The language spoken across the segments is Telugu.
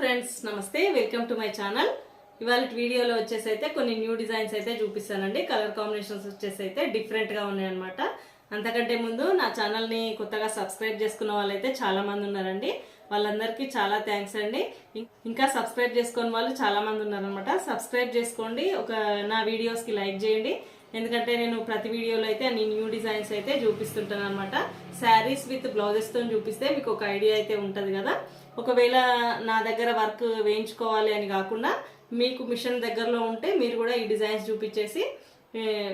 ఫ్రెండ్స్ నమస్తే వెల్కమ్ టు మై ఛానల్. ఇవాళ వీడియోలో వచ్చేసి అయితే కొన్ని న్యూ డిజైన్స్ అయితే చూపిస్తానండి. కలర్ కాంబినేషన్స్ వచ్చేసి అయితే డిఫరెంట్గా ఉన్నాయన్నమాట. అంతకంటే ముందు నా ఛానల్ని కొత్తగా సబ్స్క్రైబ్ చేసుకున్న వాళ్ళైతే చాలా మంది ఉన్నారండి. వాళ్ళందరికీ చాలా థ్యాంక్స్ అండి. ఇంకా సబ్స్క్రైబ్ చేసుకున్న వాళ్ళు చాలా మంది ఉన్నారనమాట సబ్స్క్రైబ్ చేసుకోండి. ఒక నా వీడియోస్కి లైక్ చేయండి. ఎందుకంటే నేను ప్రతి వీడియోలో అయితే అన్ని న్యూ డిజైన్స్ అయితే చూపిస్తుంటాను అనమాట శారీస్ విత్ బ్లౌజెస్తో చూపిస్తే మీకు ఒక ఐడియా అయితే ఉంటుంది కదా. ఒకవేళ నా దగ్గర వర్క్ వేయించుకోవాలి అని కాకుండా మీకు మిషన్ దగ్గరలో ఉంటే మీరు కూడా ఈ డిజైన్స్ చూపించేసి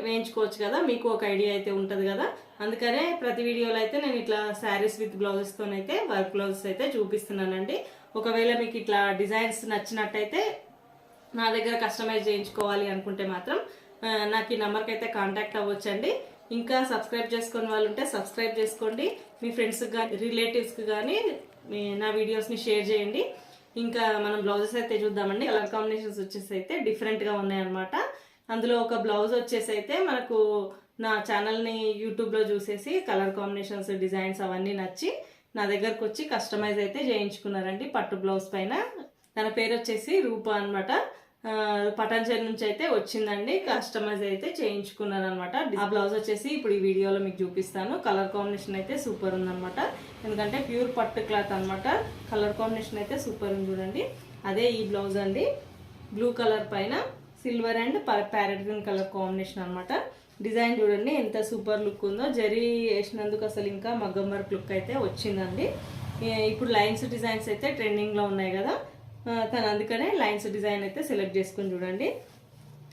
వేయించుకోవచ్చు కదా. మీకు ఒక ఐడియా అయితే ఉంటుంది కదా. అందుకనే ప్రతి వీడియోలో అయితే నేను ఇట్లా శారీస్ విత్ బ్లౌజెస్తోనైతే వర్క్ బ్లౌజెస్ అయితే చూపిస్తున్నానండి. ఒకవేళ మీకు ఇట్లా డిజైన్స్ నచ్చినట్టయితే నా దగ్గర కస్టమైజ్ చేయించుకోవాలి అనుకుంటే మాత్రం నాకు ఈ నెంబర్కి అయితే కాంటాక్ట్ అవ్వచ్చండి. ఇంకా సబ్స్క్రైబ్ చేసుకుని వాళ్ళు ఉంటే సబ్స్క్రైబ్ చేసుకోండి. మీ ఫ్రెండ్స్కి కానీ రిలేటివ్స్కి కానీ నా వీడియోస్ని షేర్ చేయండి. ఇంకా మనం బ్లౌజెస్ అయితే చూద్దామండి. కలర్ కాంబినేషన్స్ వచ్చేసి అయితే డిఫరెంట్గా ఉన్నాయన్నమాట. అందులో ఒక బ్లౌజ్ వచ్చేసి అయితే మనకు నా ఛానల్ని యూట్యూబ్లో చూసేసి కలర్ కాంబినేషన్స్ డిజైన్స్ అవన్నీ నచ్చి నా దగ్గరకు వచ్చి కస్టమైజ్ అయితే చేయించుకున్నారండి పట్టు బ్లౌజ్ పైన. తన పేరు వచ్చేసి రూప అనమాట పటాంజలి నుంచి అయితే వచ్చిందండి. కస్టమైజ్ అయితే చేయించుకున్నాను అనమాట ఆ బ్లౌజ్ వచ్చేసి ఇప్పుడు ఈ వీడియోలో మీకు చూపిస్తాను. కలర్ కాంబినేషన్ అయితే సూపర్ ఉందనమాట ఎందుకంటే ప్యూర్ పట్టు క్లాత్ అనమాట కలర్ కాంబినేషన్ అయితే సూపర్ ఉంది చూడండి. అదే ఈ బ్లౌజ్ అండి. బ్లూ కలర్ పైన silver and parrot green colour combination అనమాట డిజైన్ చూడండి ఎంత సూపర్ లుక్ ఉందో. జరీ వేసినందుకు అసలు ఇంకా మగ్గం వర్క్ లుక్ అయితే వచ్చిందండి. ఇప్పుడు లైన్స్ డిజైన్స్ అయితే ట్రెండింగ్లో ఉన్నాయి కదా. తను అందుకనే లైన్స్ డిజైన్ అయితే సెలెక్ట్ చేసుకొని చూడండి.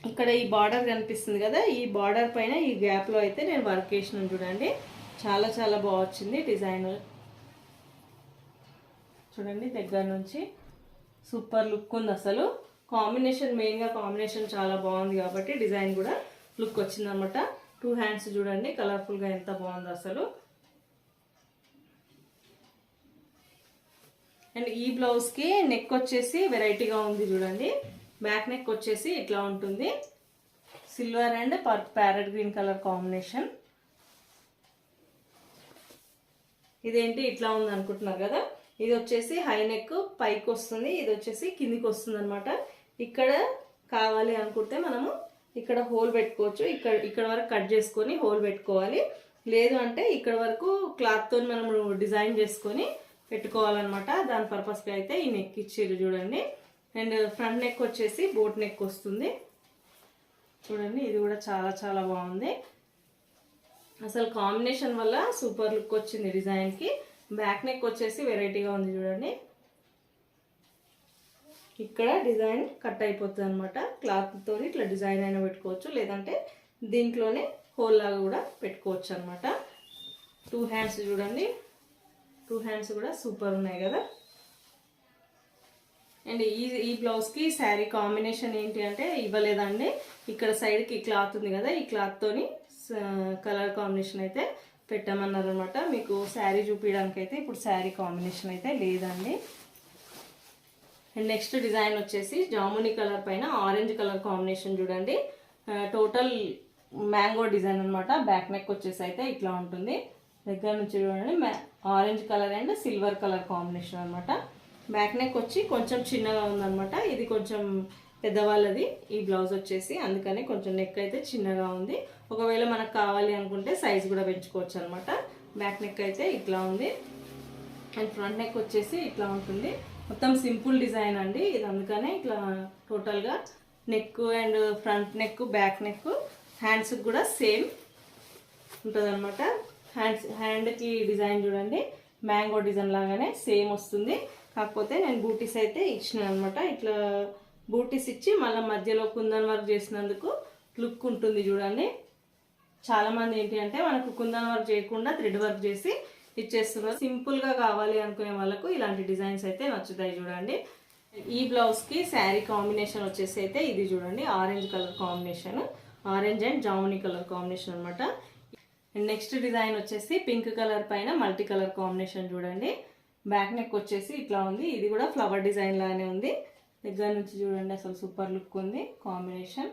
ఇక్కడ ఈ బార్డర్ కనిపిస్తుంది కదా ఈ బార్డర్ పైన ఈ గ్యాప్లో అయితే నేను వర్క్ చేసిన చూడండి. చాలా చాలా బాగా వచ్చింది డిజైన్. చూడండి దగ్గర నుంచి సూపర్ లుక్ ఉంది అసలు. కాంబినేషన్ మెయిన్గా కాంబినేషన్ చాలా బాగుంది కాబట్టి డిజైన్ కూడా లుక్ వచ్చిందనమాట. టూ హ్యాండ్స్ చూడండి కలర్ఫుల్గా ఎంత బాగుందో అసలు. అండ్ ఈ బ్లౌజ్కి నెక్ వచ్చేసి వెరైటీగా ఉంది చూడండి. బ్యాక్ నెక్ వచ్చేసి ఇట్లా ఉంటుంది. సిల్వర్ అండ్ పర్ ప్యారెట్ గ్రీన్ కలర్ కాంబినేషన్. ఇదేంటి ఇట్లా ఉంది అనుకుంటున్నారు కదా? ఇది వచ్చేసి హై నెక్ పైకి వస్తుంది. ఇది వచ్చేసి కిందికి వస్తుంది అనమాట ఇక్కడ కావాలి అనుకుంటే మనము ఇక్కడ హోల్ పెట్టుకోవచ్చు. ఇక్కడ ఇక్కడ వరకు కట్ చేసుకొని హోల్ పెట్టుకోవాలి. లేదు అంటే ఇక్కడ వరకు క్లాత్తో మనము డిజైన్ చేసుకొని పెట్టుకోవాలన్నమాట. దాని పర్పస్కి అయితే ఈ నెక్ ఇచ్చారు చూడండి. అండ్ ఫ్రంట్ నెక్ వచ్చేసి బోట్ నెక్ వస్తుంది. చూడండి ఇది కూడా చాలా చాలా బాగుంది. అసలు కాంబినేషన్ వల్ల సూపర్ లుక్ వచ్చింది డిజైన్కి బ్యాక్ నెక్ వచ్చేసి వెరైటీగా ఉంది చూడండి. ఇక్కడ డిజైన్ కట్ అయిపోతుంది అనమాట క్లాత్తో ఇట్లా డిజైన్ అయినా పెట్టుకోవచ్చు. లేదంటే దీంట్లోనే హోల్ లాగా కూడా పెట్టుకోవచ్చు అనమాట టూ హ్యాండ్స్ చూడండి. టూ హ్యాండ్స్ కూడా సూపర్ ఉన్నాయి కదా. అండ్ ఈ ఈ బ్లౌజ్కి శారీ కాంబినేషన్ ఏంటి అంటే ఇవ్వలేదండి. ఇక్కడ సైడ్కి క్లాత్ ఉంది కదా ఈ క్లాత్తోని కలర్ కాంబినేషన్ అయితే పెట్టమన్నారు అనమాట మీకు శారీ చూపించడానికి అయితే ఇప్పుడు శారీ కాంబినేషన్ అయితే లేదండి. అండ్ నెక్స్ట్ డిజైన్ వచ్చేసి జాముని కలర్ పైన ఆరెంజ్ కలర్ కాంబినేషన్ చూడండి. టోటల్ మ్యాంగో డిజైన్ అనమాట బ్యాక్ నెక్ వచ్చేసి అయితే ఇట్లా ఉంటుంది. దగ్గర నుంచి చూడండి. Orange colour and silver colour combination అనమాట బ్యాక్ నెక్ వచ్చి కొంచెం చిన్నగా ఉందన్నమాట. ఇది కొంచెం పెద్దవాళ్ళది. ఈ బ్లౌజ్ వచ్చేసి అందుకని కొంచెం నెక్ అయితే చిన్నగా ఉంది. ఒకవేళ మనకు కావాలి అనుకుంటే సైజ్ కూడా పెంచుకోవచ్చు అనమాట బ్యాక్ నెక్ అయితే ఇట్లా ఉంది. అండ్ ఫ్రంట్ నెక్ వచ్చేసి ఇట్లా ఉంటుంది. మొత్తం సింపుల్ డిజైన్ అండి. ఇది అందుకనే ఇట్లా టోటల్గా neck and front neck back neck హ్యాండ్స్కి కూడా సేమ్ ఉంటుంది అనమాట హ్యాండ్స్ హ్యాండ్కి డిజైన్ చూడండి. మ్యాంగో డిజైన్ లాగానే సేమ్ వస్తుంది. కాకపోతే నేను బూటీస్ అయితే ఇచ్చిన అనమాట ఇట్లా బూటీస్ ఇచ్చి మళ్ళీ మధ్యలో కుందన్ వర్క్ చేసినందుకు లుక్ ఉంటుంది చూడండి. చాలామంది ఏంటి అంటే మనకు కుందన్ వర్క్ చేయకుండా థ్రెడ్ వర్క్ చేసి ఇచ్చేస్తున్నారు. సింపుల్గా కావాలి అనుకునే వాళ్ళకు ఇలాంటి డిజైన్స్ అయితే నచ్చుతాయి చూడండి. ఈ బ్లౌజ్కి శారీ కాంబినేషన్ వచ్చేసి అయితే ఇది చూడండి. Orange colour combination orange and jamuni colour combination అనమాట నెక్స్ట్ డిజైన్ వచ్చేసి పింక్ కలర్ పైన మల్టీ కలర్ కాంబినేషన్ చూడండి. బ్యాక్ నెక్ వచ్చేసి ఇట్లా ఉంది. ఇది కూడా ఫ్లవర్ డిజైన్ లానే ఉంది. దగ్గర నుంచి చూడండి అసలు సూపర్ లుక్ ఉంది కాంబినేషన్.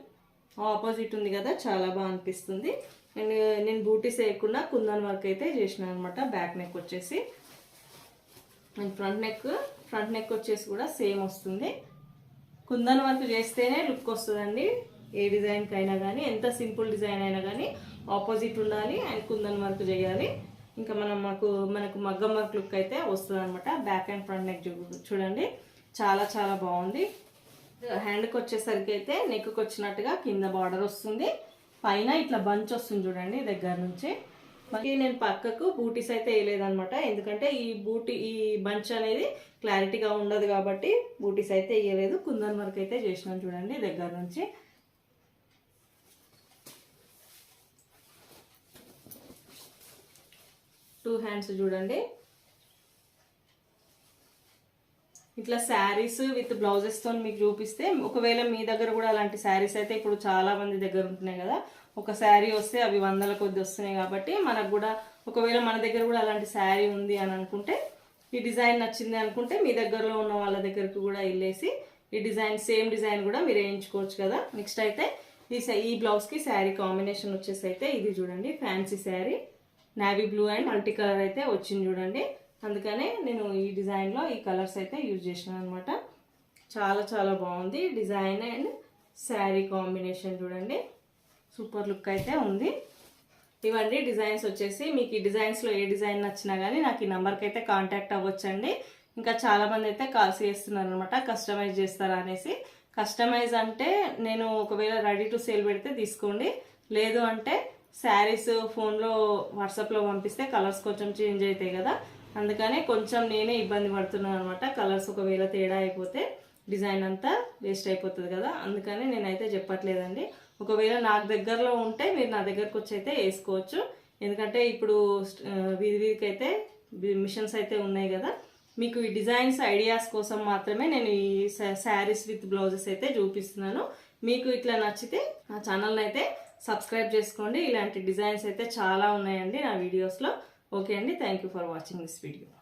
ఆపోజిట్ ఉంది కదా చాలా బాగా అనిపిస్తుంది. అండ్ నేను బూటీస్ వేయకుండా కుందన్ వర్క్ అయితే చేసినాను అనమాట బ్యాక్ నెక్ వచ్చేసి. And front neck front neck వచ్చేసి కూడా సేమ్ వస్తుంది. కుందన్ వర్క్ చేస్తేనే లుక్ వస్తుందండి. ఏ డిజైన్కి అయినా కానీ ఎంత సింపుల్ డిజైన్ అయినా కానీ ఆపోజిట్ ఉండాలి అండ్ కుందన్ వర్క్ చేయాలి. ఇంకా మనం మాకు మనకు మగ్గం వర్క్ లుక్ అయితే వస్తుంది అనమాట బ్యాక్ అండ్ ఫ్రంట్ నెక్ చూడండి. చాలా చాలా బాగుంది. హ్యాండ్కి వచ్చేసరికి అయితే నెక్కి వచ్చినట్టుగా కింద బార్డర్ వస్తుంది. పైన ఇట్లా బంచ్ వస్తుంది చూడండి దగ్గర నుంచి. మళ్ళీ నేను పక్కకు బూటీస్ అయితే వేయలేదనమాట ఎందుకంటే ఈ బూటీ ఈ బంచ్ అనేది క్లారిటీగా ఉండదు కాబట్టి బూటీస్ అయితే వేయలేదు. కుందన్ వర్క్ అయితే చేసినాను చూడండి దగ్గర నుంచి. టూ హ్యాండ్స్ చూడండి. ఇట్లా శారీస్ విత్ బ్లౌజెస్తో మీకు చూపిస్తే ఒకవేళ మీ దగ్గర కూడా అలాంటి శారీస్ అయితే ఇప్పుడు చాలా మంది దగ్గర ఉంటున్నాయి కదా. ఒక శారీ వస్తే అవి వందల కొద్ది వస్తున్నాయి కాబట్టి మనకు కూడా ఒకవేళ మన దగ్గర కూడా అలాంటి శారీ ఉంది అని అనుకుంటే ఈ డిజైన్ నచ్చింది అనుకుంటే మీ దగ్గరలో ఉన్న వాళ్ళ దగ్గరకు కూడా వెళ్ళేసి ఈ డిజైన్ సేమ్ డిజైన్ కూడా మీరు వేయించుకోవచ్చు కదా. నెక్స్ట్ అయితే ఈ స- ఈ బ్లౌజ్కి శారీ కాంబినేషన్ వచ్చేసి అయితే ఇది చూడండి fancy sari. Navy blue and multi colour అయితే వచ్చింది చూడండి. అందుకనే నేను ఈ డిజైన్లో ఈ కలర్స్ అయితే యూజ్ చేసినాను అనమాట చాలా చాలా బాగుంది. డిజైన్ అండ్ శారీ కాంబినేషన్ చూడండి. సూపర్ లుక్ అయితే ఉంది. ఇవన్నీ డిజైన్స్ వచ్చేసి మీకు ఈ డిజైన్స్లో ఏ డిజైన్ నచ్చినా కానీ నాకు ఈ నెంబర్కి అయితే కాంటాక్ట్ అవ్వచ్చండి. ఇంకా చాలామంది అయితే కాల్స్ చేస్తున్నారు అనమాట కస్టమైజ్ చేస్తారా అనేసి. కస్టమైజ్ అంటే నేను ఒకవేళ రెడీ టు సేల్ పెడితే తీసుకోండి. లేదు అంటే శారీస్ ఫోన్లో వాట్సాప్లో పంపిస్తే కలర్స్ కొంచెం చేంజ్ అవుతాయి కదా. అందుకనే కొంచెం నేనే ఇబ్బంది పడుతున్నాను అనమాట. కలర్స్ ఒకవేళ తేడా అయిపోతే డిజైన్ అంతా వేస్ట్ అయిపోతుంది కదా. అందుకని నేనైతే చెప్పట్లేదండి. ఒకవేళ నాకు దగ్గరలో ఉంటే మీరు నా దగ్గరకు వచ్చి అయితే వేసుకోవచ్చు. ఎందుకంటే ఇప్పుడు వీధి వీధికి అయితే మిషన్స్ అయితే ఉన్నాయి కదా. మీకు ఈ డిజైన్స్ ఐడియాస్ కోసం మాత్రమే నేను ఈ శారీస్ విత్ బ్లౌజెస్ అయితే చూపిస్తున్నాను. మీకు ఇట్లా నచ్చితే నా ఛానల్ని అయితే సబ్స్క్రైబ్ చేసుకోండి. ఇలాంటి డిజైన్స్ అయితే చాలా ఉన్నాయండి నా వీడియోస్లో. ఓకే అండి. Thank you for watching this video.